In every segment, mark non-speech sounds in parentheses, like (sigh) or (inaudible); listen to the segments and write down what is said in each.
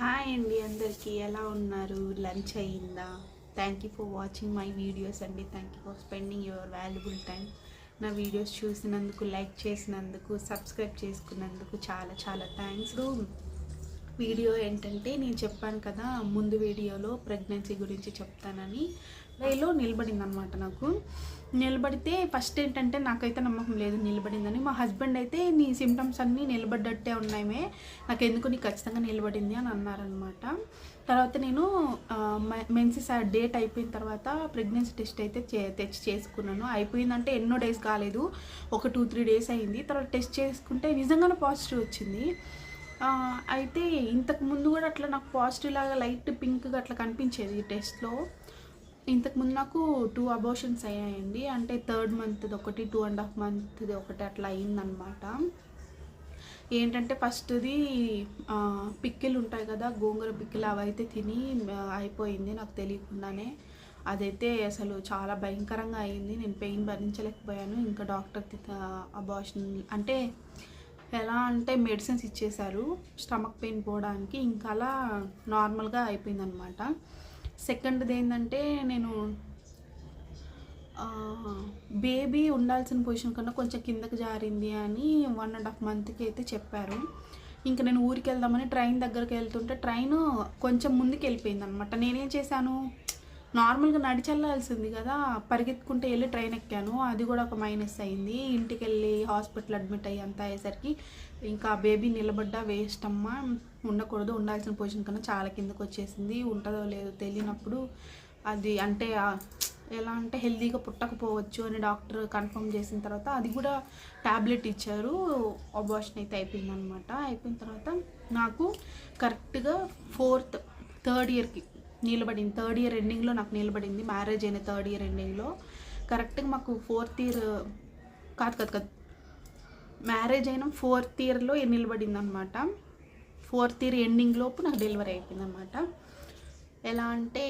Hi అండి అందరికీ ఎలా ఉన్నారు? లంచ్ అయ్యిందా thank you for watching my videos అండి. Thank you for spending your valuable time నా వీడియోస్ చూసినందుకు లైక్ చేసినందుకు సబ్స్క్రైబ్ చేసుకున్నందుకు చాలా చాలా థ్యాంక్స్ వీడియో ఏంటంటే నేను చెప్పాను కదా ముందు వీడియోలో ప్రెగ్నెన్సీ గురించి చెప్తానని. వేలో నిలబడింది అనమాట నాకు. నిలబడితే ఫస్ట్ ఏంటంటే నాకైతే నమ్మకం లేదు నిలబడిందని. మా హస్బెండ్ అయితే నీ సిమ్టమ్స్ అన్నీ నిలబడ్డట్టే ఉన్నాయమే. నాకు ఎందుకు నీ ఖచ్చితంగా నిలబడింది అని అన్నారనమాట తర్వాత నేను మెన్సిస్ డేట్ అయిపోయిన తర్వాత ప్రెగ్నెన్సీ టెస్ట్ అయితే చే తెచ్చి చేసుకున్నాను. అయిపోయిందంటే ఎన్నో డేస్ కాలేదు. ఒక టూ త్రీ డేస్ అయింది. తర్వాత టెస్ట్ చేసుకుంటే నిజంగానే పాజిటివ్ వచ్చింది. అయితే ఇంతకు ముందు కూడా అట్లా నాకు పాజిటివ్ లాగా లైట్ పింక్గా అట్లా కనిపించేది టెస్ట్లో ఇంతకుముందు నాకు టూ అబోషన్స్ అయ్యాయండి. అంటే థర్డ్ మంత్ది ఒకటి టూ అండ్ హాఫ్ మంత్ది ఒకటి అట్లా అయిందనమాట ఏంటంటే ఫస్ట్ది పిక్కిలు ఉంటాయి కదా గోంగూర పిక్కిలు అవైతే తిని అయిపోయింది నాకు తెలియకుండానే. అదైతే అసలు చాలా భయంకరంగా అయింది. నేను పెయిన్ భరించలేకపోయాను. ఇంకా డాక్టర్ అబార్షన్ అంటే ఎలా అంటే మెడిసిన్స్ ఇచ్చేశారు. స్టమక్ పెయిన్ పోవడానికి. ఇంకా అలా నార్మల్గా అయిపోయిందనమాట సెకండ్ది ఏంటంటే నేను బేబీ ఉండాల్సిన పొజిషన్ కన్నా కొంచెం కిందకి జారింది అని వన్ అండ్ హాఫ్ మంత్కి అయితే చెప్పారు. ఇంకా నేను ఊరికి వెళ్దామని ట్రైన్ దగ్గరికి వెళ్తుంటే ట్రైన్ కొంచెం ముందుకు వెళ్ళిపోయింది అనమాట నేనేం చేశాను? నార్మల్గా నడిచెళ్ళాల్సింది కదా. పరిగెత్తుకుంటే వెళ్ళి ట్రైన్ ఎక్కాను. అది కూడా ఒక మైనస్ అయింది. ఇంటికి వెళ్ళి హాస్పిటల్ అడ్మిట్ అయ్యి అంతా అయ్యేసరికి ఇంకా బేబీ నిలబడ్డా వేస్ట్ అమ్మా. ఉండకూడదు. ఉండాల్సిన పొజిషన్ కన్నా చాలా కిందకు వచ్చేసింది. ఉంటుందో లేదో తెలియనప్పుడు అది అంటే ఎలా అంటే హెల్తీగా పుట్టకపోవచ్చు అని డాక్టర్ కన్ఫర్మ్ చేసిన తర్వాత అది కూడా ట్యాబ్లెట్ ఇచ్చారు. అబార్షన్ అయితే అయిపోయింది అనమాట అయిపోయిన తర్వాత నాకు కరెక్ట్గా ఫోర్త్ థర్డ్ ఇయర్కి నిలబడింది. థర్డ్ ఇయర్ ఎండింగ్లో నాకు నిలబడింది. మ్యారేజ్ అయిన థర్డ్ ఇయర్ ఎండింగ్లో కరెక్ట్గా మాకు ఫోర్త్ ఇయర్ కాదు కాదు కాదు. మ్యారేజ్ అయిన ఫోర్త్ ఇయర్లో నిలబడింది అనమాట ఫోర్త్ ఇయర్ ఎండింగ్ లోపు నాకు డెలివరీ అయిపోయింది అనమాట ఎలా అంటే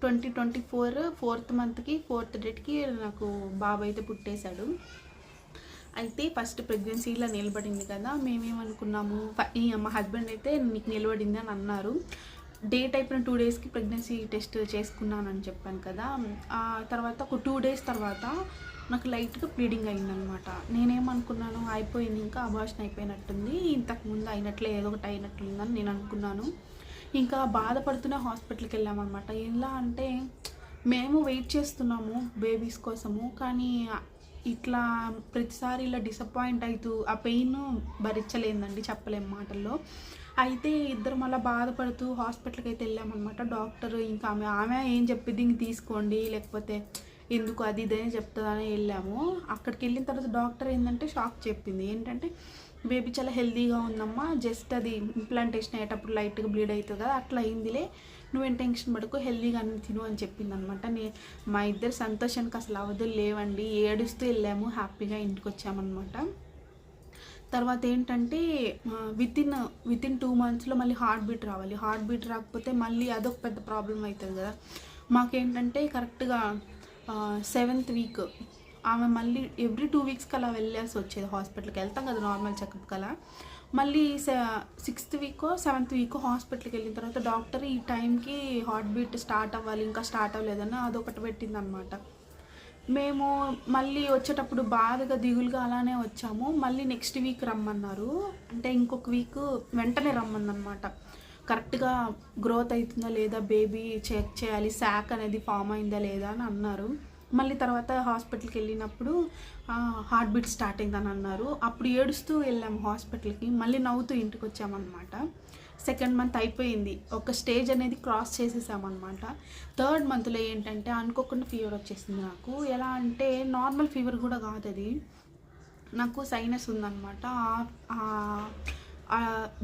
ట్వంటీ ట్వంటీ ఫోర్ ఫోర్త్ మంత్కి ఫోర్త్ డేట్కి నాకు బాబు అయితే పుట్టేశాడు. అయితే ఫస్ట్ ప్రెగ్నెన్సీలో నిలబడింది కదా మేమేమనుకున్నాము ఈ మా హస్బెండ్ అయితే నీకు నిలబడింది అని అన్నారు. డేట్ అయిపోయిన టూ డేస్కి ప్రెగ్నెన్సీ టెస్ట్ చేసుకున్నానని చెప్పాను కదా ఆ తర్వాత ఒక టూ డేస్ తర్వాత నాకు లైట్గా బ్లీడింగ్ అయిందనమాట. నేనేమనుకున్నాను అయిపోయింది ఇంకా అబార్షన్ అయిపోయినట్టుంది ఇంతకుముందు అయినట్లే ఏదో ఒకటి అయినట్లుందని నేను అనుకున్నాను. ఇంకా బాధపడుతూనే హాస్పిటల్కి వెళ్ళామన్నమాట ఎలా అంటే మేము వెయిట్ చేస్తున్నాము బేబీస్ కోసము కానీ ఇట్లా ప్రతిసారి ఇలా డిసప్పాయింట్ అవుతూ ఆ పెయిన్ భరించలేదండి చెప్పలేము మాటల్లో. అయితే ఇద్దరు మళ్ళీ బాధపడుతూ హాస్పిటల్కి అయితే వెళ్ళామన్నమాట. డాక్టర్ ఇంకా ఆమె ఆమె ఏం చెప్పింది ఇంక తీసుకోండి లేకపోతే ఎందుకు అది ఇదే చెప్తుందని వెళ్ళాము. అక్కడికి వెళ్ళిన తర్వాత డాక్టర్ ఏంటంటే షాక్ చెప్పింది. ఏంటంటే బేబీ చాలా హెల్తీగా ఉందమ్మా జస్ట్ అది ఇంప్లాంటేషన్ అయ్యేటప్పుడు లైట్గా బ్లీడ్ అవుతుంది కదా అట్లా అయిందిలే. నువ్వేం టెన్షన్ పడకు హెల్దీగా అన్ని తిను అని చెప్పింది అనమాట నే మా ఇద్దరు సంతోషానికి అసలు అవధులు లేవండి. ఏడుస్తూ వెళ్ళాము హ్యాపీగా ఇంటికి వచ్చామన్నమాట. తర్వాత ఏంటంటే with in with in two మంత్స్లో మళ్ళీ హార్ట్ బీట్ రావాలి. హార్ట్ బీట్ రాకపోతే మళ్ళీ అదొక పెద్ద ప్రాబ్లం అవుతుంది కదా. మాకేంటంటే కరెక్ట్గా సెవెంత్ వీక్ ఆమె మళ్ళీ ఎవ్రీ టూ వీక్స్కి అలా వెళ్ళాల్సి వచ్చేది హాస్పిటల్కి వెళ్తాం కదా నార్మల్ చెకప్కి అలా మళ్ళీ సిక్స్త్ వీక్ సెవెంత్ వీక్ హాస్పిటల్కి వెళ్ళిన తర్వాత డాక్టర్ ఈ టైంకి హార్ట్ బీట్ స్టార్ట్ అవ్వాలి ఇంకా స్టార్ట్ అవ్వలేదని అదొకటి పెట్టిందనమాట మేము మళ్ళీ వచ్చేటప్పుడు బాధగా దిగులుగా అలానే వచ్చాము. మళ్ళీ నెక్స్ట్ వీక్ రమ్మన్నారు. అంటే ఇంకొక వీక్ వెంటనే రమ్మందనమాట కరెక్ట్గా గ్రోత్ అవుతుందా లేదా? బేబీ చెక్ చేయాలి. శాక్ అనేది ఫామ్ అయిందా లేదా అని అన్నారు. మళ్ళీ తర్వాత హాస్పిటల్కి వెళ్ళినప్పుడు హార్ట్ బీట్ స్టార్ట్ అయిందని అన్నారు. అప్పుడు ఏడుస్తూ వెళ్ళాము హాస్పిటల్కి. మళ్ళీ నవ్వుతూ ఇంటికి వచ్చామన్నమాట. సెకండ్ మంత్ అయిపోయింది. ఒక స్టేజ్ అనేది క్రాస్ చేసేసామన్నమాట. థర్డ్ మంత్లో ఏంటంటే అనుకోకుండా ఫీవర్ వచ్చేసింది నాకు. ఎలా అంటే నార్మల్ ఫీవర్ కూడా కాదు అది. నాకు సైనస్ ఉందన్నమాట.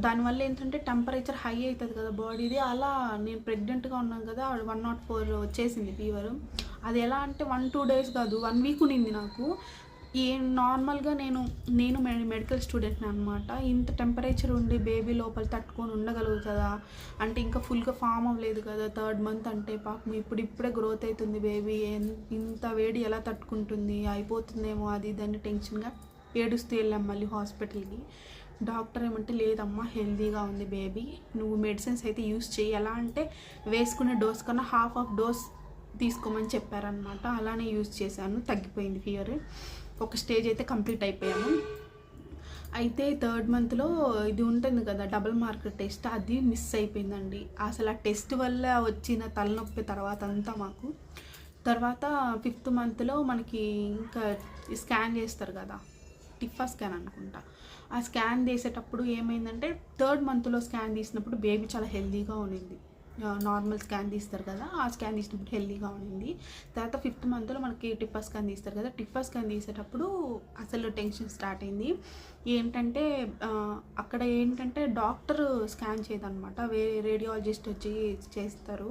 దానివల్ల ఏంటంటే టెంపరేచర్ హై అవుతుంది కదా బాడీది అలా నేను ప్రెగ్నెంట్గా ఉన్నాను కదా వన్ నాట్ ఫోర్ వచ్చేసింది ఫీవరు అది ఎలా అంటే వన్ టూ డేస్ కాదు వన్ వీక్ ఉన్నింది నాకు. ఏ నార్మల్గా నేను నేను మెడికల్ స్టూడెంట్ని అనమాట ఇంత టెంపరేచర్ ఉండి బేబీ లోపల తట్టుకొని ఉండగలుగుతుందా అంటే ఇంకా ఫుల్గా ఫామ్ అవ్వలేదు కదా థర్డ్ మంత్ అంటే పాపం ఇప్పుడు ఇప్పుడే గ్రోత్ అవుతుంది బేబీ ఇంత వేడి ఎలా తట్టుకుంటుంది? అయిపోతుందేమో అది దాన్ని టెన్షన్గా ఏడుస్తూ వెళ్ళాం మళ్ళీ హాస్పిటల్కి డాక్టర్ ఏమంటే లేదమ్మా హెల్దీగా ఉంది బేబీ నువ్వు మెడిసిన్స్ అయితే యూస్ చేయి ఎలా అంటే వేసుకునే డోస్ కన్నా హాఫ్ ఆఫ్ డోస్ తీసుకోమని చెప్పారనమాట అలానే యూజ్ చేశాను. తగ్గిపోయింది ఫీవర్ ఒక స్టేజ్ అయితే కంప్లీట్ అయిపోయాము. అయితే థర్డ్ మంత్లో ఇది ఉంటుంది కదా డబుల్ మార్క్ టెస్ట్ అది మిస్ అయిపోయిందండి. అసలు ఆ టెస్ట్ వల్ల వచ్చిన తలనొప్పి తర్వాత అంతా మాకు. తర్వాత ఫిఫ్త్ మంత్లో మనకి ఇంకా స్కాన్ చేస్తారు కదా టిఫా స్కాన్ అనుకుంటా. ఆ స్కాన్ చేసేటప్పుడు ఏమైందంటే థర్డ్ మంత్లో స్కాన్ తీసినప్పుడు బేబీ చాలా హెల్తీగా ఉండింది. నార్మల్ స్కాన్ తీస్తారు కదా ఆ స్కాన్ తీసినప్పుడు హెల్దీగా ఉండింది. తర్వాత ఫిఫ్త్ మంత్లో మనకి టిప్పా స్కాన్ తీస్తారు కదా టిప్పా స్కాన్ తీసేటప్పుడు అసలు టెన్షన్ స్టార్ట్ అయింది. ఏంటంటే అక్కడ ఏంటంటే డాక్టర్ స్కాన్ చేయదనమాట వేరే రేడియాలజిస్ట్ వచ్చి చేస్తారు.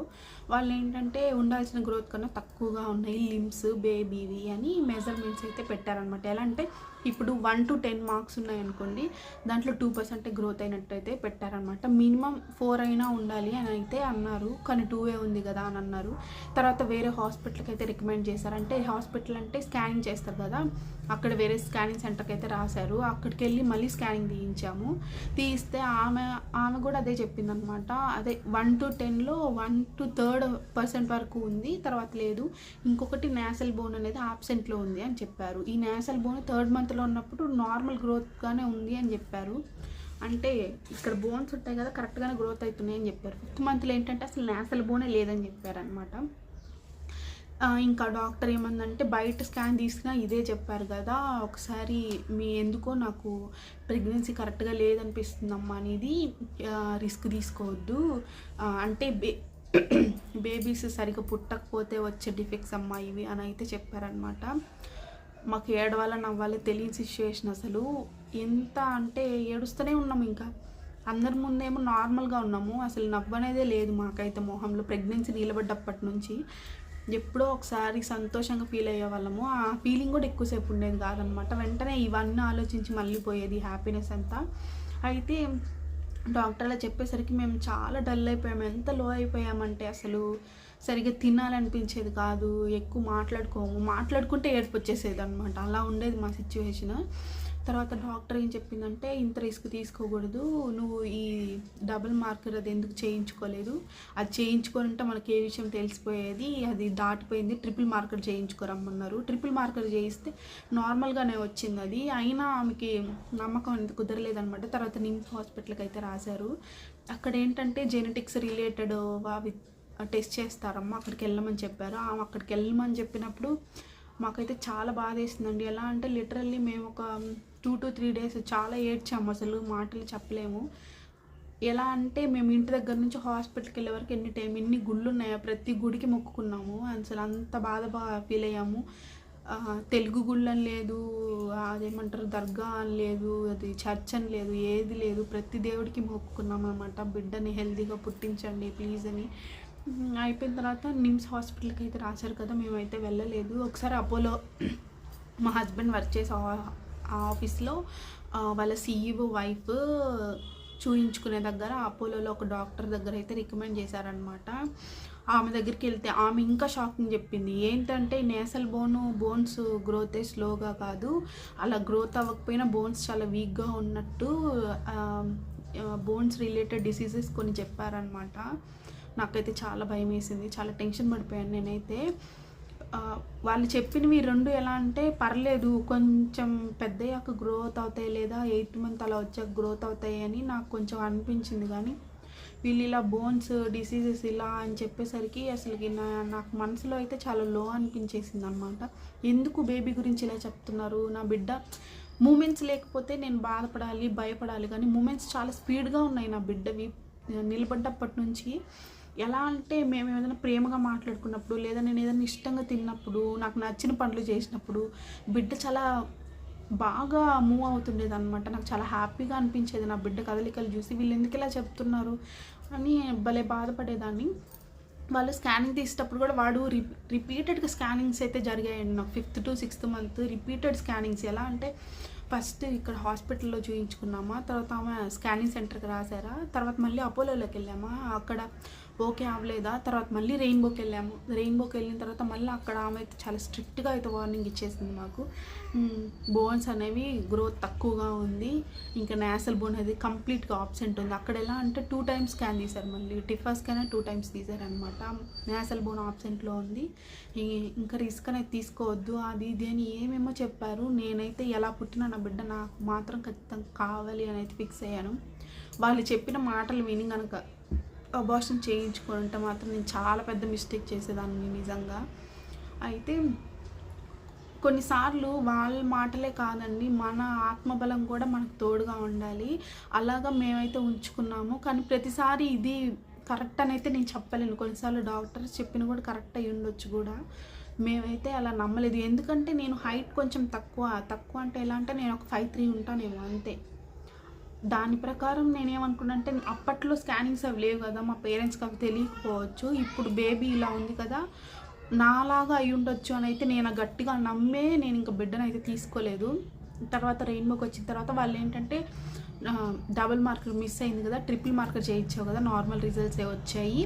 వాళ్ళు ఏంటంటే ఉండాల్సిన గ్రోత్ కన్నా తక్కువగా ఉన్నాయి లిమ్స్ బేబీవి అని మెజర్మెంట్స్ అయితే పెట్టారనమాట ఎలా అంటే ఇప్పుడు వన్ టు టెన్ మార్క్స్ ఉన్నాయనుకోండి దాంట్లో టూ పర్సెంట్ గ్రోత్ అయినట్టయితే పెట్టారనమాట. మినిమం ఫోర్ అయినా ఉండాలి అని అయితే అన్నారు. కానీ టూవే ఉంది కదా అని అన్నారు. తర్వాత వేరే హాస్పిటల్కి అయితే రికమెండ్ చేశారు. అంటే హాస్పిటల్ అంటే స్కానింగ్ చేస్తారు కదా. అక్కడ వేరే స్కానింగ్ సెంటర్కి అయితే రాశారు. అక్కడికి వెళ్ళి మళ్ళీ స్కానింగ్ తీయించాము. తీస్తే ఆమె ఆమె కూడా అదే చెప్పిందనమాట అదే వన్ టు టెన్లో వన్ టు థర్డ్ పర్సెంట్ వరకు ఉంది తర్వాత లేదు. ఇంకొకటి నేసల్ బోన్ అనేది ఆబ్సెంట్లో ఉంది అని చెప్పారు. ఈ నేసల్ బోన్ థర్డ్ మంత్లో ఉన్నప్పుడు నార్మల్ గ్రోత్గానే ఉంది అని చెప్పారు. అంటే ఇక్కడ బోన్స్ ఉంటాయి కదా కరెక్ట్గానే గ్రోత్ అవుతున్నాయి అని చెప్పారు. ఫిఫ్త్ మంత్లో ఏంటంటే అసలు నేసల్ బోనే లేదని చెప్పారు అనమాట ఇంకా డాక్టర్ ఏమందంటే బయట స్కాన్ తీసినా ఇదే చెప్పారు కదా ఒకసారి మీ ఎందుకో నాకు ప్రెగ్నెన్సీ కరెక్ట్గా లేదనిపిస్తుందమ్మా అనేది రిస్క్ తీసుకోవద్దు. అంటే బే (clears throat) బేబీస్ సరిగ్గా పుట్టకపోతే వచ్చే డిఫెక్ట్స్ అమ్మా ఇవి అని అయితే చెప్పారనమాట మాకు ఏడవాలో నవ్వాలి తెలియని సిచ్యువేషన్ అసలు. ఎంత అంటే ఏడుస్తూనే ఉన్నాము ఇంకా. అందరి ముందేమో నార్మల్గా ఉన్నాము. అసలు నవ్వనేదే లేదు మాకైతే మొహంలో ప్రెగ్నెన్సీ నిలబడ్డప్పటి నుంచి. ఎప్పుడో ఒకసారి సంతోషంగా ఫీల్ అయ్యే వాళ్ళము. ఆ ఫీలింగ్ కూడా ఎక్కువసేపు ఉండేది కాదనమాట. వెంటనే ఇవన్నీ ఆలోచించి మళ్ళీ పోయేది హ్యాపీనెస్ అంతా. అయితే డాక్టర్లు చెప్పేసరికి మేము చాలా డల్ అయిపోయాము. ఎంత లో అయిపోయామంటే అసలు సరిగ్గా తినాలనిపించేది కాదు. ఎక్కువ మాట్లాడుకోము. మాట్లాడుకుంటే ఏడుపు వచ్చేసేది అనమాట అలా ఉండేది మా సిచ్యువేషన్ తర్వాత డాక్టర్ ఏం చెప్పిందంటే ఇంత రిస్క్ తీసుకోకూడదు నువ్వు ఈ డబుల్ మార్కర్ అది ఎందుకు చేయించుకోలేదు? అది చేయించుకోనంటే మనకి ఏ విషయం తెలిసిపోయేది? అది దాటిపోయింది ట్రిపుల్ మార్కర్ చేయించుకోరమ్మన్నారు ట్రిపుల్ మార్కర్ చేయిస్తే నార్మల్గానే వచ్చింది అది. అయినా ఆమెకి నమ్మకం అనేది కుదరలేదనమాట తర్వాత నిమ్స్ హాస్పిటల్కి అయితే రాశారు. అక్కడ ఏంటంటే జెనెటిక్స్ రిలేటెడ్ అవి టెస్ట్ చేస్తారమ్మా అక్కడికి వెళ్ళమని చెప్పారు. ఆమె అక్కడికి వెళ్ళమని చెప్పినప్పుడు మాకైతే చాలా బాధ వేసిందండి ఎలా అంటే లిటరల్లీ మేము ఒక టూ టు త్రీ డేస్ చాలా ఏడ్చాము అసలు మాటలు చెప్పలేము. ఎలా అంటే మేము ఇంటి దగ్గర నుంచి హాస్పిటల్కి వెళ్ళే వరకు ఎన్ని టైం ఎన్ని గుళ్ళు ఉన్నాయో ప్రతి గుడికి మొక్కుకున్నాము. అసలు అంత బాధ బాగా ఫీల్ అయ్యాము. తెలుగు గుళ్ళు అని లేదు అదేమంటారు దర్గా అని లేదు అది చర్చ్ అని లేదు ఏది లేదు. ప్రతి దేవుడికి మొక్కుకున్నాం అనమాట బిడ్డని హెల్తీగా పుట్టించండి ప్లీజ్ అని. అయిపోయిన తర్వాత నిమ్స్ హాస్పిటల్కి అయితే రాశారు కదా మేమైతే వెళ్ళలేదు. ఒకసారి అపోలో మా హస్బెండ్ వర్క్ చేసే ఆ- ఆఫీస్లో వాళ్ళ సీఈఓ వైఫ్ చూయించుకునే దగ్గర అపోలోలో ఒక డాక్టర్ దగ్గర అయితే రికమెండ్ చేశారనమాట ఆమె దగ్గరికి వెళ్తే ఆమె ఇంకా షాకింగ్ చెప్పింది. ఏంటంటే నేసల్ బోను బోన్స్ గ్రోతే స్లోగా కాదు అలా గ్రోత్ అవ్వకపోయినా బోన్స్ చాలా వీక్గా ఉన్నట్టు బోన్స్ రిలేటెడ్ డిసీజెస్ కొన్ని చెప్పారనమాట నాకైతే చాలా భయం వేసింది చాలా టెన్షన్ పడిపోయాను నేనైతే. వాళ్ళు చెప్పినవి రెండు ఎలా అంటే పర్లేదు కొంచెం పెద్దయ్యాక గ్రోత్ అవుతాయి లేదా ఎయిత్ మంత్ అలా వచ్చాక గ్రోత్ అవుతాయి అని నాకు కొంచెం అనిపించింది. కానీ వీళ్ళు ఇలా బోన్స్ డిసీజెస్ ఇలా అని చెప్పేసరికి అసలుకి నా నాకు మనసులో అయితే చాలా లో అనిపించేసింది అనమాట ఎందుకు బేబీ గురించి ఇలా చెప్తున్నారు? నా బిడ్డ మూమెంట్స్ లేకపోతే నేను బాధపడాలి భయపడాలి. కానీ మూమెంట్స్ చాలా స్పీడ్గా ఉన్నాయి నా బిడ్డవి. నిలబడ్డప్పటి నుంచి ఎలా అంటే మేము ఏదైనా ప్రేమగా మాట్లాడుకున్నప్పుడు లేదా నేను ఏదైనా ఇష్టంగా తిన్నప్పుడు నాకు నచ్చిన పనులు చేసినప్పుడు బిడ్డ చాలా బాగా మూవ్ అవుతుండేది అనమాట నాకు చాలా హ్యాపీగా అనిపించేది. నా బిడ్డ కదలికలు చూసి వీళ్ళు ఎందుకు ఇలా చెప్తున్నారు అని భలే బాధపడేదాన్ని. వాళ్ళు స్కానింగ్ తీసేటప్పుడు కూడా వాడు రి రిపీటెడ్గా స్కానింగ్స్ అయితే జరిగాయండి నాకు fifth to sixth month repeated scannings ఎలా అంటే ఫస్ట్ ఇక్కడ హాస్పిటల్లో చూయించుకున్నామా తర్వాత ఆమె స్కానింగ్ సెంటర్కి రాసారా తర్వాత మళ్ళీ అపోలోలోకి వెళ్ళామా అక్కడ ఓకే అవ్వలేదా? తర్వాత మళ్ళీ రెయిన్బోకి వెళ్ళాము. రెయిన్బోకి వెళ్ళిన తర్వాత మళ్ళీ అక్కడ ఆమె అయితే చాలా స్ట్రిక్ట్గా అయితే వార్నింగ్ ఇచ్చేసింది మాకు. బోన్స్ అనేవి గ్రోత్ తక్కువగా ఉంది. ఇంకా నేసల్ బోన్ అనేది కంప్లీట్గా ఆబ్సెంట్ ఉంది. అక్కడ ఎలా అంటే టూ టైమ్స్ స్కాన్ తీశారు మళ్ళీ. టిఫా స్కాన్ టూ టైమ్స్ తీశారనమాట నేసల్ బోన్ ఆబ్సెంట్లో ఉంది. ఇంకా రిస్క్ అనేది తీసుకోవద్దు. అది ఇది అని ఏమేమో చెప్పారు. నేనైతే ఎలా పుట్టినా నా బిడ్డ నాకు మాత్రం ఖచ్చితంగా కావాలి అని అయితే ఫిక్స్ అయ్యాను. వాళ్ళు చెప్పిన మాటలు విని కనుక అబార్షన్ చేయించుకుంటే మాత్రం నేను చాలా పెద్ద మిస్టేక్ చేసేదాన్ని నిజంగా. అయితే కొన్నిసార్లు వాళ్ళ మాటలే కాదండి మన ఆత్మబలం కూడా మనకు తోడుగా ఉండాలి. అలాగా మేమైతే ఉంచుకున్నాము. కానీ ప్రతిసారి ఇది కరెక్ట్ అని అయితే నేను చెప్పలేను. కొన్నిసార్లు డాక్టర్స్ చెప్పిన కూడా కరెక్ట్ అయ్యి ఉండొచ్చు కూడా. మేమైతే అలా నమ్మలేదు. ఎందుకంటే నేను హైట్ కొంచెం తక్కువ. తక్కువ అంటే ఎలా అంటే నేను ఒక ఫైవ్ త్రీ ఉంటానేమో అంతే. దాని ప్రకారం నేనేమనుకున్నానంటే అప్పట్లో స్కానింగ్స్ అవి లేవు కదా మా పేరెంట్స్కి అవి తెలియకపోవచ్చు. ఇప్పుడు బేబీ ఇలా ఉంది కదా నాలాగా అయి ఉండొచ్చు అని అయితే నేను గట్టిగా నమ్మే నేను ఇంకా బిడ్డను అయితే తీసుకోలేదు. తర్వాత రెయిన్బోకి వచ్చిన తర్వాత వాళ్ళు ఏంటంటే డబుల్ మార్కర్ మిస్ అయింది కదా ట్రిపుల్ మార్కర్ చేయించావు కదా నార్మల్ రిజల్ట్స్ వచ్చాయి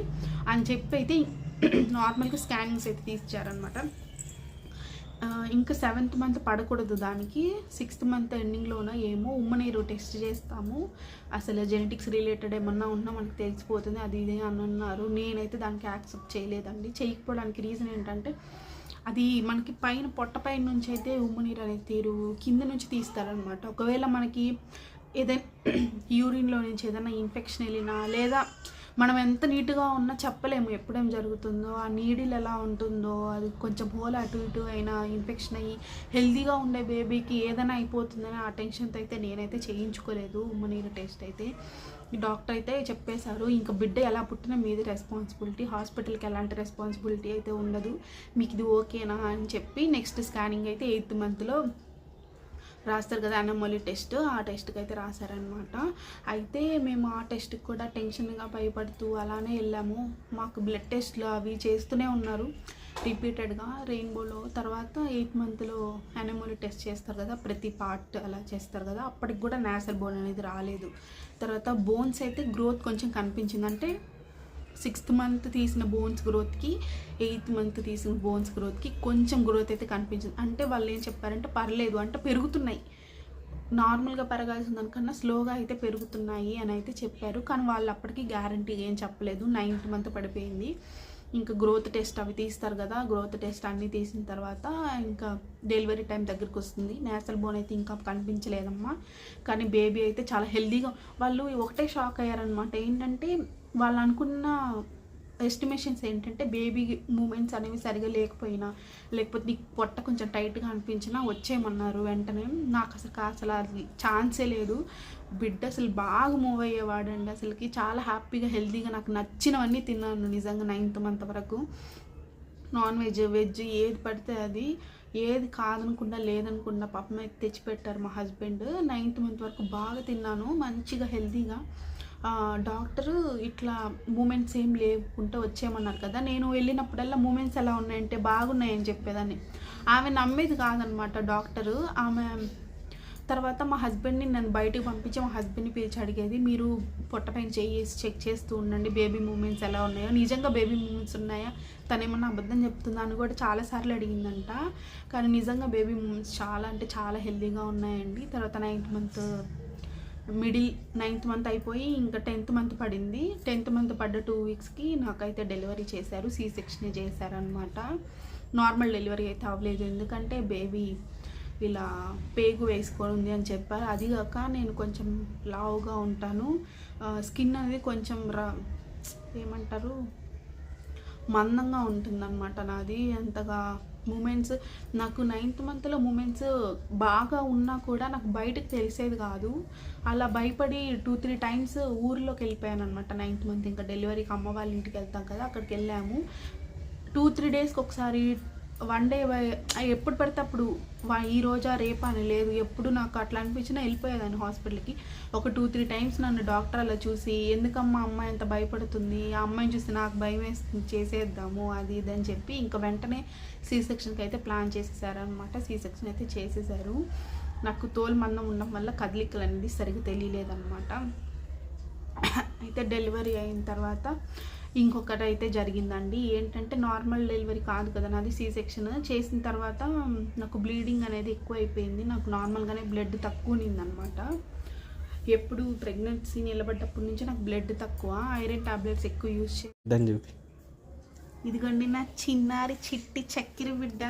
అని చెప్పి అయితే నార్మల్గా స్కానింగ్స్ అయితే తీసిచ్చారనమాట ఇంకా సెవెంత్ మంత్ పడకూడదు దానికి. సిక్స్త్ మంత్ ఎండింగ్లోన ఏమో ఉమ్మనీరు టెస్ట్ చేస్తాము. అసలు జెనెటిక్స్ రిలేటెడ్ ఏమన్నా ఉన్నా మనకు తెలిసిపోతుంది అది ఇది అని అన్నారు. నేనైతే దానికి యాక్సెప్ట్ చేయలేదండి. చేయకపోవడానికి రీజన్ ఏంటంటే అది మనకి పైన పొట్ట పైన నుంచి అయితే ఉమ్మనీరు అనేది తీరు కింద నుంచి తీస్తారనమాట ఒకవేళ మనకి ఏదైనా (clears throat) యూరిన్లో నుంచి ఏదైనా ఇన్ఫెక్షన్ వెళ్ళినా లేదా మనం ఎంత నీట్గా ఉన్నా చెప్పలేము ఎప్పుడేం జరుగుతుందో ఆ నీడిల్ ఎలా ఉంటుందో అది కొంచెం హోల్ అటు ఇటు అయినా ఇన్ఫెక్షన్ అయ్యి హెల్తీగా ఉండే బేబీకి ఏదైనా అయిపోతుందని ఆ టెన్షన్తో అయితే నేనైతే చేయించుకోలేదు. ఉమ్మనీరు టెస్ట్ అయితే డాక్టర్ అయితే చెప్పేశారు ఇంకా బిడ్డ ఎలా పుట్టినా మీది రెస్పాన్సిబిలిటీ హాస్పిటల్కి ఎలాంటి రెస్పాన్సిబిలిటీ అయితే ఉండదు మీకు ఇది ఓకేనా? అని చెప్పి నెక్స్ట్ స్కానింగ్ అయితే ఎయిత్ మంత్లో రాస్తారు కదా అనమోలి టెస్ట్ ఆ టెస్ట్కి అయితే రాశారనమాట అయితే మేము ఆ టెస్ట్కి కూడా టెన్షన్గా భయపడుతూ అలానే వెళ్ళాము. మాకు బ్లడ్ టెస్ట్లు అవి చేస్తూనే ఉన్నారు. రిపీటెడ్గా రెయిన్బోలో తర్వాత ఎయిట్ మంత్లో అనమోలి టెస్ట్ చేస్తారు కదా ప్రతి పార్ట్ అలా చేస్తారు కదా అప్పటికి కూడా నేసల్ బోన్ అనేది రాలేదు. తర్వాత బోన్స్ అయితే గ్రోత్ కొంచెం కనిపించింది. అంటే సిక్స్త్ మంత్ తీసిన బోన్స్ గ్రోత్కి ఎయిత్ మంత్ తీసిన బోన్స్ గ్రోత్కి కొంచెం గ్రోత్ అయితే కనిపించింది. అంటే వాళ్ళు ఏం చెప్పారంటే పర్లేదు అంటే పెరుగుతున్నాయి. నార్మల్గా పెరగాల్సిన దానికన్నా స్లోగా అయితే పెరుగుతున్నాయి అని అయితే చెప్పారు. కానీ వాళ్ళు అప్పటికి గ్యారంటీ ఏం చెప్పలేదు. నైన్త్ మంత్ పడిపోయింది. ఇంకా గ్రోత్ టెస్ట్ అవి తీస్తారు కదా గ్రోత్ టెస్ట్ అన్నీ తీసిన తర్వాత ఇంకా డెలివరీ టైం దగ్గరికి వస్తుంది. నేషనల్ బోన్ అయితే ఇంకా కనిపించలేదమ్మా. కానీ బేబీ అయితే చాలా హెల్దీగా వాళ్ళు ఒకటే షాక్ అయ్యారనమాట ఏంటంటే వాళ్ళు అనుకున్న ఎస్టిమేషన్స్ ఏంటంటే బేబీ మూమెంట్స్ అనేవి సరిగా లేకపోయినా లేకపోతే నీకు పొట్ట కొంచెం టైట్గా అనిపించినా వచ్చేయమన్నారు వెంటనే. నాకు అసలు అసలు అది ఛాన్సే లేదు. బిడ్డ అసలు బాగా మూవ్ అయ్యేవాడండి అసలుకి. చాలా హ్యాపీగా హెల్తీగా నాకు నచ్చినవన్నీ తిన్నాను నిజంగా నైన్త్ మంత్ వరకు. నాన్ వెజ్ వెజ్ ఏది పడితే అది. ఏది కాదనుకుండా లేదనుకుండా పాపం అయితే తెచ్చిపెట్టారు మా హస్బెండ్ నైన్త్ మంత్ వరకు బాగా తిన్నాను. మంచిగా హెల్తీగా డాక్టరు ఇట్లా మూమెంట్స్ ఏం లేకుంటే వచ్చేయమన్నారు కదా. నేను వెళ్ళినప్పుడల్లా మూమెంట్స్ ఎలా ఉన్నాయంటే బాగున్నాయని చెప్పేదాన్ని. ఆమె నమ్మేది కాదనమాట డాక్టరు. ఆమె తర్వాత మా హస్బెండ్ని నన్ను బయటకు పంపించి మా హస్బెండ్ని పిలిచి అడిగేది మీరు పొట్టపైన చేసి చెక్ చేస్తూ ఉండండి బేబీ మూమెంట్స్ ఎలా ఉన్నాయో. నిజంగా బేబీ మూమెంట్స్ ఉన్నాయా? తనేమన్నా అబద్ధం చెప్తుందా అని కూడా చాలాసార్లు అడిగిందంట. కానీ నిజంగా బేబీ మూమెంట్స్ చాలా అంటే చాలా హెల్తీగా ఉన్నాయండి. తర్వాత ninth month middle ninth month అయిపోయి ఇంకా టెన్త్ మంత్ పడింది. టెన్త్ మంత్ పడ్డ టూ వీక్స్కి నాకైతే డెలివరీ చేశారు. సీ సెక్షన్ చేశారనమాట నార్మల్ డెలివరీ అయితే అవ్వలేదు. ఎందుకంటే బేబీ ఇలా పేగు వేసుకొని ఉంది అని చెప్పారు. అది కాక నేను కొంచెం లావుగా ఉంటాను. స్కిన్ అనేది కొంచెం రా ఏమంటారు? మందంగా ఉంటుందన్నమాట నాది. అంతగా మూమెంట్స్ నాకు నైన్త్ మంత్లో మూమెంట్స్ బాగా ఉన్నా కూడా నాకు బయటకు తెలిసేది కాదు. అలా భయపడి టూ త్రీ టైమ్స్ ఊర్లోకి వెళ్ళిపోయాను అనమాట నైన్త్ మంత్ ఇంకా డెలివరీకి అమ్మ వాళ్ళ ఇంటికి వెళ్తాం కదా అక్కడికి వెళ్ళాము. టూ త్రీ డేస్కి ఒకసారి వన్ డే ఎప్పుడు పడితే అప్పుడు వా- ఈ రోజా రేపా అని లేదు. ఎప్పుడు నాకు అట్లా అనిపించినా వెళ్ళిపోయేదాన్ని హాస్పిటల్కి. ఒక టూ త్రీ టైమ్స్ నన్ను డాక్టర్ అలా చూసి ఎందుకమ్మా అమ్మాయి ఎంత భయపడుతుంది? ఆ అమ్మాయిని చూసి నాకు భయం వేస్తుంది. చేసేద్దాము అది ఇది అని చెప్పి ఇంకా వెంటనే సీ సెక్షన్కి అయితే ప్లాన్ చేసేసారనమాట సీ సెక్షన్ అయితే చేసేసారు. నాకు తోలు మందం ఉండడం వల్ల కదలికలు అనేది సరిగ్గా తెలియలేదన్నమాట. అయితే డెలివరీ అయిన తర్వాత ఇంకొకటి అయితే జరిగిందండి. ఏంటంటే నార్మల్ డెలివరీ కాదు కదా నాది సీ సెక్షన్. చేసిన తర్వాత నాకు బ్లీడింగ్ అనేది ఎక్కువ అయిపోయింది నాకు నార్మల్గానే బ్లడ్ తక్కువ ఉన్నిందనమాట ఎప్పుడు ప్రెగ్నెన్సీ నిలబడ్డప్పటి నుంచి నాకు బ్లడ్ తక్కువ. ఐరన్ టాబ్లెట్స్ ఎక్కువ యూజ్ చే దాన్ని చూపి ఇదిగోండి నా చిన్నారి చిట్టి చక్కెర బిడ్డ.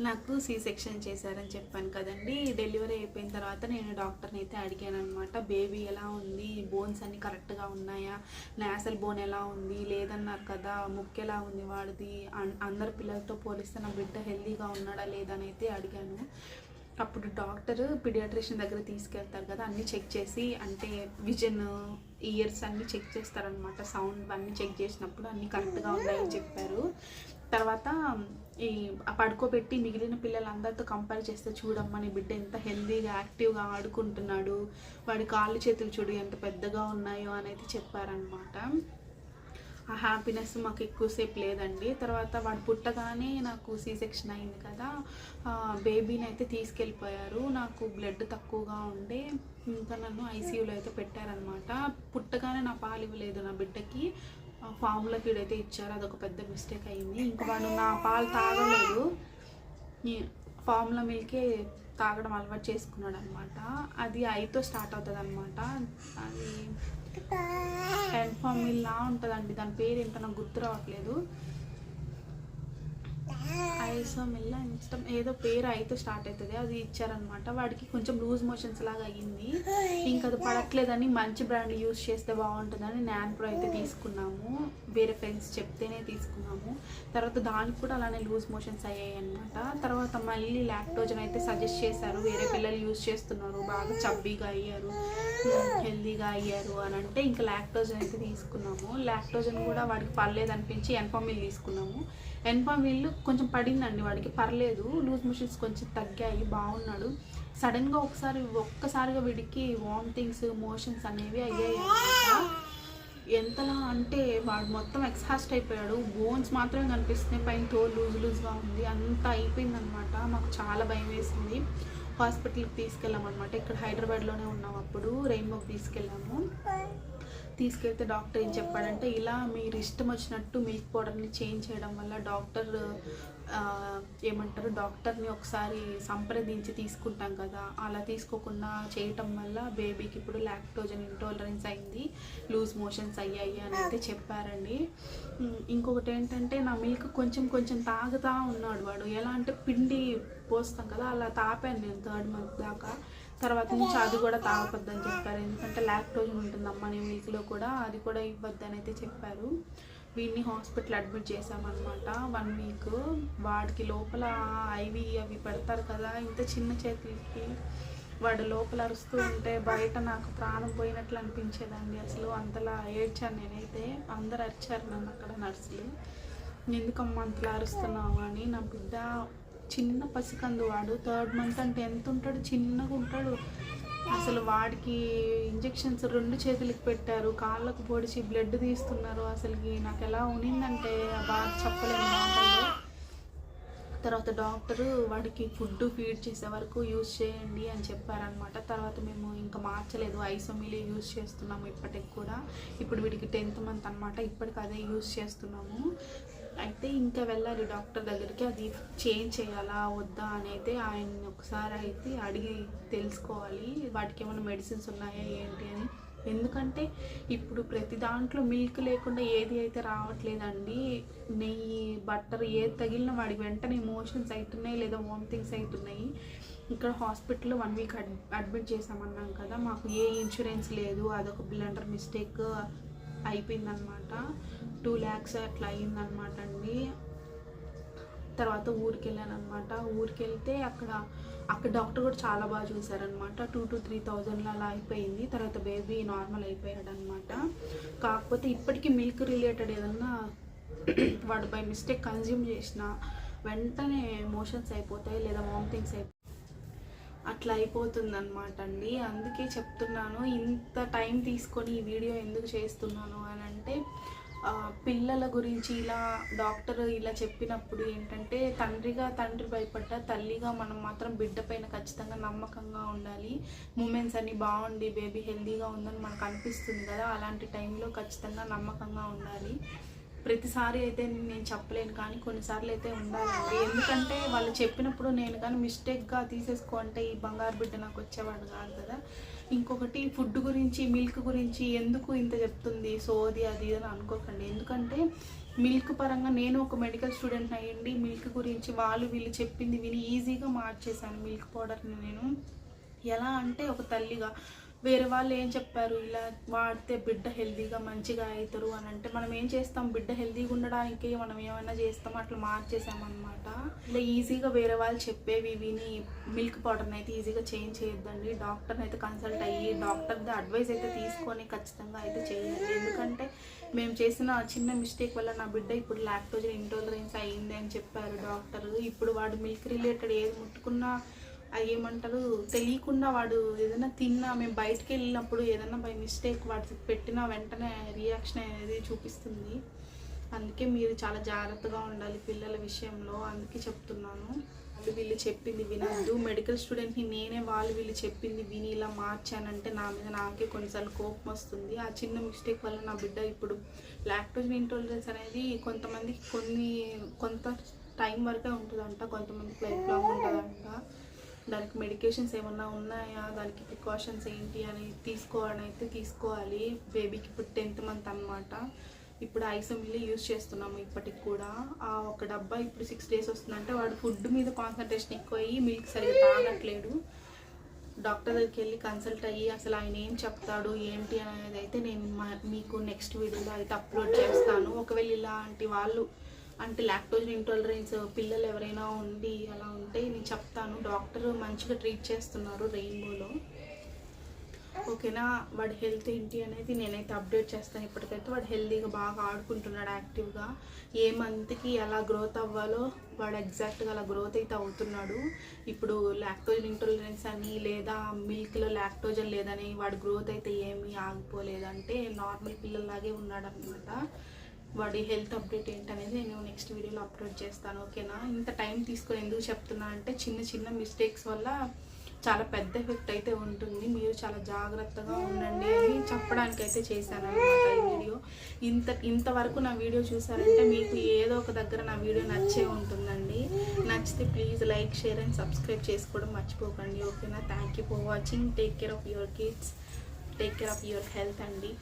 నాకు సి సెక్షన్ చేశారని చెప్పాను కదండి. డెలివరీ అయిపోయిన తర్వాత నేను డాక్టర్ని అయితే అడిగాను అనమాట బేబీ ఎలా ఉంది? బోన్స్ అన్నీ కరెక్ట్గా ఉన్నాయా? నేసల్ బోన్ ఎలా ఉంది? లేదన్నారు కదా ముక్కు ఎలా ఉంది వాడిది? అన్- అందరి పిల్లలతో పోలిస్తే నా బిడ్డ హెల్దీగా ఉన్నాడా లేదని అయితే అడిగాను. అప్పుడు డాక్టర్ పిడియాట్రిషియన్ దగ్గర తీసుకెళ్తారు కదా అన్నీ చెక్ చేసి అంటే విజన్ ఇయర్స్ అన్నీ చెక్ చేస్తారనమాట సౌండ్ అన్నీ చెక్ చేసినప్పుడు అన్నీ కరెక్ట్గా ఉన్నాయని చెప్పారు. తర్వాత ఈ పడుకోబెట్టి మిగిలిన పిల్లలందరితో కంపేర్ చేస్తే చూడమ్మా నీ బిడ్డ ఎంత హెల్తీగా యాక్టివ్గా ఆడుకుంటున్నాడు. వాడి కాళ్ళు చేతులు చూడు ఎంత పెద్దగా ఉన్నాయో అనేది చెప్పారనమాట ఆ హ్యాపీనెస్ మాకు ఎక్కువసేపు లేదండి. తర్వాత వాడు పుట్టగానే నాకు సీ సెక్షన్ అయింది కదా బేబీని అయితే తీసుకెళ్ళిపోయారు. నాకు బ్లడ్ తక్కువగా ఉండే ఇంకా నన్ను ఐసీయూలో అయితే పెట్టారనమాట పుట్టగానే నా పాలు ఇవ్వలేదు నా బిడ్డకి. ఫామ్లో ఫీడ్ అయితే ఇచ్చారు అదొక పెద్ద మిస్టేక్ అయింది ఇంకా వాడు నా పాలు తాగలేదు. ఫామ్లో మిల్కే తాగడం అలవాటు చేసుకున్నాడు అనమాట అది ఐతో స్టార్ట్ అవుతుంది అనమాట అది హ్యాండ్ ఫామ్ ఇలా ఉంటుందండి. దాని పేరు ఏంటో నాకు గుర్తు రావట్లేదు. ఐసో మిల్ల ఇష్టం ఏదో పేరు అయితే స్టార్ట్ అవుతుంది. అది ఇచ్చారనమాట వాడికి కొంచెం లూజ్ మోషన్స్ లాగా అయ్యింది. ఇంకా అది పడట్లేదని మంచి బ్రాండ్ యూస్ చేస్తే బాగుంటుందని నాన్ ప్రో అయితే తీసుకున్నాము. వేరే ఫ్రెండ్స్ చెప్తేనే తీసుకున్నాము. తర్వాత దానికి కూడా అలానే లూజ్ మోషన్స్ అయ్యాయి అనమాట తర్వాత మళ్ళీ లాక్టోజన్ అయితే సజెస్ట్ చేశారు. వేరే పిల్లలు యూస్ చేస్తున్నారు. బాగా చబ్బీగా అయ్యారు. హెల్దీగా అయ్యారు అని అంటే ఇంకా లాక్టోజన్ అయితే తీసుకున్నాము. లాక్టోజన్ కూడా వాడికి పర్లేదు అనిపించి ఎన్ఫామిల్ తీసుకున్నాము. ఎన్ఫామిల్ కొంచెం పడిందండి వాడికి. పర్లేదు లూజ్ మోషన్స్ కొంచెం తగ్గాయి బాగున్నాడు. సడన్గా ఒకసారి ఒక్కసారిగా వీడికి వామిటింగ్స్ మోషన్స్ అనేవి అయ్యాయి ఎంతలా అంటే వాడు మొత్తం ఎక్స్హాస్ట్ అయిపోయాడు. బోన్స్ మాత్రమే కనిపిస్తున్నాయి. పైన తో లూజ్ లూజ్గా ఉంది. అంత అయిపోయిందనమాట మాకు చాలా భయం వేసింది. హాస్పిటల్కి తీసుకెళ్ళామన్నమాట. ఇక్కడ హైదరాబాద్లోనే ఉన్నాం అప్పుడు. రెయిన్బోకి తీసుకెళ్ళాము. తీసుకెళ్తే డాక్టర్ ఏం చెప్పాడంటే ఇలా మీరు ఇష్టం వచ్చినట్టు మిల్క్ పౌడర్ని చేంజ్ చేయడం వల్ల డాక్టర్ ఏమంటారు డాక్టర్ని ఒకసారి సంప్రదించి తీసుకుంటాం కదా. అలా తీసుకోకుండా చేయటం వల్ల బేబీకి ఇప్పుడు లాక్టోజన్ ఇంటాలరెన్స్ అయింది లూజ్ మోషన్స్ అయ్యాయి అని అయితే చెప్పారండి. ఇంకొకటి ఏంటంటే నా మిల్క్ కొంచెం కొంచెం తాగుతా ఉన్నాడు వాడు. ఎలా అంటే పిండి పోస్తాం కదా అలా తాపాను నేను థర్డ్ మంత్ దాకా. తర్వాత నుంచి అది కూడా తాగొద్దని చెప్పారు. ఎందుకంటే లాక్టోజన్ ఉంటుందమ్మా నేను వీక్లో కూడా అది కూడా ఇవ్వద్దని అయితే చెప్పారు. వీడిని హాస్పిటల్ అడ్మిట్ చేశామన్నమాట. వన్ వీక్ వాడికి లోపల ఐవి అవి పెడతారు కదా ఇంత చిన్న చేతులకి వాడు లోపల అరుస్తూ ఉంటే బయట నాకు ప్రాణం పోయినట్లు అనిపించేదండి. అసలు అంతలా ఏడ్చాను నేనైతే. అందరు అరిచారు నన్ను అక్కడ నర్సులు. ఎందుకమ్మా అంతలా అరుస్తున్నావు? అని నా బిడ్డ చిన్న పసికందు వాడు. థర్డ్ మంత్ అంటే ఎంత ఉంటాడు చిన్నగా ఉంటాడు. అసలు వాడికి ఇంజెక్షన్స్ రెండు చేతులకు పెట్టారు. కాళ్ళకు పొడిచి బ్లడ్ తీస్తున్నారు. అసలుకి నాకు ఎలా ఉనిందంటే బాగా చెప్పలేము చెప్పలేను మాటల్లో. తర్వాత డాక్టరు వాడికి ఫుడ్ ఫీడ్ చేసే వరకు యూజ్ చేయండి అని చెప్పారనమాట. తర్వాత మేము ఇంకా మార్చలేదు. ఐసోమిలే యూజ్ చేస్తున్నాము ఇప్పటికి కూడా. ఇప్పుడు వీడికి టెన్త్ మంత్ అనమాట. ఇప్పటికి అదే యూజ్ చేస్తున్నాము. అయితే ఇంకా వెళ్ళాలి డాక్టర్ దగ్గరికి. అది చేంజ్ చేయాలా వద్దా అని అయితే ఆయన్ని ఒకసారి అయితే అడిగి తెలుసుకోవాలి. వాటికి ఏమైనా మెడిసిన్స్ ఉన్నాయా ఏంటి అని. ఎందుకంటే ఇప్పుడు ప్రతి దాంట్లో మిల్క్ లేకుండా ఏది అయితే రావట్లేదండి నెయ్యి బట్టర్ ఏది తగిలిన వాడికి వెంటనే ఎమోషన్స్ అవుతున్నాయి లేదా వామిటింగ్స్ అవుతున్నాయి ఇక్కడ హాస్పిటల్లో వన్ వీక్ అడ్ అడ్మిట్ చేసామన్నాం కదా మాకు ఏ ఇన్సూరెన్స్ లేదు అదొక బ్లండర్ మిస్టేక్ అయిపోయిందనమాట టూ ల్యాక్స్ అట్లా అయిందనమాట అండి. తర్వాత ఊరికి వెళ్ళాను అనమాట ఊరికి వెళ్తే అక్కడ అక్కడ డాక్టర్ కూడా చాలా బాగా చూసారనమాట టూ టు త్రీ థౌజండ్లో అలా అయిపోయింది. తర్వాత బేబీ నార్మల్ అయిపోయాడు అనమాట కాకపోతే ఇప్పటికీ మిల్క్ రిలేటెడ్ ఏదన్నా వాడు బై మిస్టేక్ కన్జ్యూమ్ చేసిన వెంటనే మోషన్స్ అయిపోతాయి లేదా వామిటింగ్స్ అయిపోతాయి. అట్లా అయిపోతుందన్నమాట అండి. అందుకే చెప్తున్నాను ఇంత టైం తీసుకొని ఈ వీడియో ఎందుకు చేస్తున్నాను అని అంటే పిల్లల గురించి ఇలా డాక్టర్ ఇలా చెప్పినప్పుడు ఏంటంటే తండ్రిగా తండ్రి భయపడ్డ తల్లిగా మనం మాత్రం బిడ్డ పైన ఖచ్చితంగా నమ్మకంగా ఉండాలి. మూమెంట్స్ అన్ని బాగుండి బేబీ హెల్దీగా ఉందని మనకు అనిపిస్తుంది కదా అలాంటి టైంలో ఖచ్చితంగా నమ్మకంగా ఉండాలి. ప్రతిసారి అయితే నేను చెప్పలేను కానీ కొన్నిసార్లు అయితే ఉండాలండి. ఎందుకంటే వాళ్ళు చెప్పినప్పుడు నేను కానీ మిస్టేక్గా తీసేసుకో అంటే ఈ బంగారు బిడ్డ నాకు వచ్చేవాడు కాదు కదా. ఇంకొకటి ఫుడ్ గురించి మిల్క్ గురించి ఎందుకు ఇంత చెప్తుంది? సోది అది అని అనుకోకండి. ఎందుకంటే మిల్క్ పరంగా నేను ఒక మెడికల్ స్టూడెంట్ అయ్యండి. మిల్క్ గురించి వాళ్ళు వీళ్ళు చెప్పింది విని ఈజీగా మార్చేశాను మిల్క్ పౌడర్ని నేను. ఎలా అంటే ఒక తల్లిగా వేరే వాళ్ళు ఏం చెప్పారు? ఇలా వాడితే బిడ్డ హెల్తీగా మంచిగా అవుతారు అని అంటే మనం ఏం చేస్తాం? బిడ్డ హెల్తీగా ఉండడానికి మనం ఏమైనా చేస్తాం అట్లా మార్చేసామన్నమాట. ఇలా ఈజీగా వేరే వాళ్ళు చెప్పేవి విని మిల్క్ పౌడర్ని అయితే ఈజీగా చేంజ్ చేయొద్దండి. డాక్టర్ని అయితే కన్సల్ట్ అయ్యి డాక్టర్ది అడ్వైస్ అయితే తీసుకొని ఖచ్చితంగా అయితే చేయండి. ఎందుకంటే మేము చేసిన చిన్న మిస్టేక్ వల్ల నా బిడ్డ ఇప్పుడు లాక్టోజన్ ఇంటోలరెన్స్ అయ్యింది అని చెప్పారు డాక్టర్. ఇప్పుడు వాడు మిల్క్ రిలేటెడ్ ఏది ముట్టుకున్నా ఏమంటారు తెలియకుండా వాడు ఏదైనా తిన్నా మేము బయటికి వెళ్ళినప్పుడు ఏదైనా బై మిస్టేక్ వాటి పెట్టిన వెంటనే రియాక్షన్ అనేది చూపిస్తుంది. అందుకే మీరు చాలా జాగ్రత్తగా ఉండాలి పిల్లల విషయంలో అందుకే చెప్తున్నాను. వాళ్ళు వీళ్ళు చెప్పింది వినద్దు. మెడికల్ స్టూడెంట్ని నేనే వాళ్ళు వీళ్ళు చెప్పింది విని ఇలా మార్చానంటే నా మీద నాకే కొన్నిసార్లు కోపం వస్తుంది. ఆ చిన్న మిస్టేక్ వల్ల నా బిడ్డ ఇప్పుడు లాక్టోజ్ ఇంటాలరెన్స్ అనేది కొంతమందికి కొన్ని కొంత టైం వరకే ఉంటుందంట కొంతమందికి లైఫ్ లాంగ్ ఉంటుందంట. దానికి మెడికేషన్స్ ఏమన్నా ఉన్నాయా? దానికి ప్రికాషన్స్ ఏంటి అని తీసుకోవాలని అయితే తీసుకోవాలి. బేబీకి ఇప్పుడు టెన్త్ మంత్ అన్నమాట. ఇప్పుడు ఐసోమిల్లీ యూజ్ చేస్తున్నాము ఇప్పటికి కూడా. ఆ ఒక డబ్బా ఇప్పుడు సిక్స్ డేస్ వస్తుందంటే వాడు ఫుడ్ మీద కాన్సన్ట్రేషన్ ఎక్కువ అయ్యి మిల్క్ సరిగ్గా తాగట్లేడు. డాక్టర్ దగ్గరికి వెళ్ళి కన్సల్ట్ అయ్యి అసలు ఆయన ఏం చెప్తాడు ఏంటి అనేది అయితే నేను మా- మీకు నెక్స్ట్ వీడియోలో అయితే అప్లోడ్ చేస్తాను. ఒకవేళ ఇలాంటి వాళ్ళు అంటే లాక్టోజ్ ఇంటాలరెన్స్ పిల్లలు ఎవరైనా ఉండి అలా ఉంటే నేను చెప్తాను. డాక్టర్ మంచిగా ట్రీట్ చేస్తున్నారు రెయిన్బోలో ఓకేనా వాడి హెల్త్ ఏంటి అనేది నేనైతే అప్డేట్ చేస్తాను. ఇప్పటికైతే వాడు హెల్తీగా బాగా ఆడుకుంటున్నాడు యాక్టివ్గా ఏ మంత్కి ఎలా గ్రోత్ అవ్వాలో వాడు ఎగ్జాక్ట్గా అలా గ్రోత్ అయితే అవుతున్నాడు. ఇప్పుడు లాక్టోజన్ ఇంటాలరెన్స్ అని లేదా మిల్క్లో లాక్టోజన్ లేదని వాడి గ్రోత్ అయితే ఏమీ ఆగిపోలేదంటే నార్మల్ పిల్లల్లాగే ఉన్నాడు అనమాట వాడి హెల్త్ అప్డేట్ ఏంటనేది నేను నెక్స్ట్ వీడియోలో అప్లోడ్ చేస్తాను ఓకేనా? ఇంత టైం తీసుకొని ఎందుకు చెప్తున్నా అంటే చిన్న చిన్న మిస్టేక్స్ వల్ల చాలా పెద్ద ఎఫెక్ట్ అయితే ఉంటుంది. మీరు చాలా జాగ్రత్తగా ఉండండి అని చెప్పడానికి అయితే చేశాను అనమాట ఈ వీడియో. ఇంత ఇంతవరకు నా వీడియో చూసారంటే మీకు ఏదో ఒక దగ్గర నా వీడియో నచ్చే ఉంటుందండి. నచ్చితే please like share and subscribe చేసుకోవడం మర్చిపోకండి ఓకేనా? Thank you for watching. Take care of your kids. Take care of your health అండి.